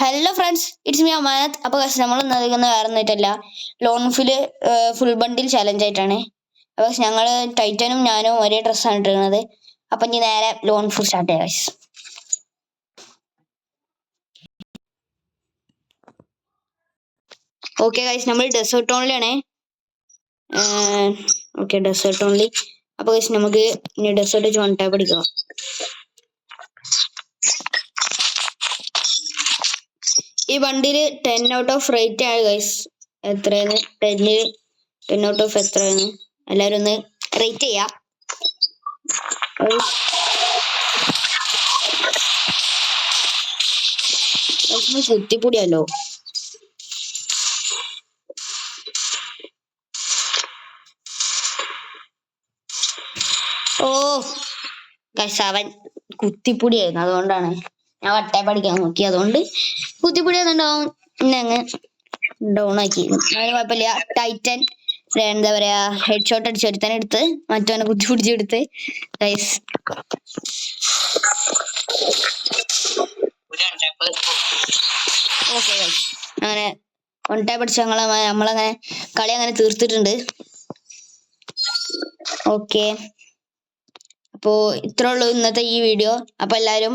Hello friends it's me അമാനത്ത് അപ്പോൾ നമ്മൾ നൽകുന്ന വേറെ ഒന്നായിട്ടല്ല ലോൺ ഫുൾ ബണ്ടിൽ ചലഞ്ച് ആയിട്ടാണ്. അപ്പോൾ ഞങ്ങൾ ടൈറ്റനും ഞാനും ഒരേ ഡ്രസ്സാണ് ഇട്ടിരുന്നത് അപ്പം ഇനി നേരെ ലോൺ ഫുൾ സ്റ്റാർട്ട് ചെയ്യാം. ഓക്കെ ഗൈസ് നമ്മൾ ഡെസേർട്ട് ഓൺലി ആണേ. ഓക്കെ ഡെസേർട്ട് ഓൺലി അപ്പോൾ ഗൈസ് നമുക്ക് ഇനി ഡെസേർട്ട് വെച്ച് വൺ ഈ വണ്ടിയിൽ ടെൻ ഔട്ട് ഓഫ് റേറ്റ് ആണ് ഗൈസ് എത്രയാണ്? ടെന്ന് ടെൻ ഔട്ട് ഓഫ് എത്രയാണ്? എല്ലാവരും ഒന്ന് റേറ്റ് ചെയ്യാം. കുത്തിപ്പൊടിയല്ലോ ഓ ഗൈസ് അവൻ കുത്തിപ്പൊടിയായിരുന്നു. അതുകൊണ്ടാണ്. ഞാൻ വട്ടേ പഠിക്കാൻ നോക്കി അതുകൊണ്ട് കുത്തിപ്പിടി അതുണ്ടാവും പിന്നെ അങ്ങ് ഡൗൺ ആക്കി അതിന് കുഴപ്പമില്ല. ടൈറ്റൻ എന്താ പറയാ ഹെഡ് ഷോട്ട് അടിച്ച് ഒരുത്തനെ എടുത്ത് മറ്റവനെ കുത്തി പിടിച്ചെടുത്ത് ഗൈസ് ഓക്കെ ഗൈസ് അങ്ങനെ വൺ ടൈപ്പ് അടിച്ച് ഞങ്ങൾ നമ്മളങ്ങനെ കളി അങ്ങനെ തീർത്തിട്ടുണ്ട്. ഓക്കെ അപ്പോ ഇത്രേ ഉള്ളൂ ഇന്നത്തെ ഈ വീഡിയോ അപ്പൊ എല്ലാവരും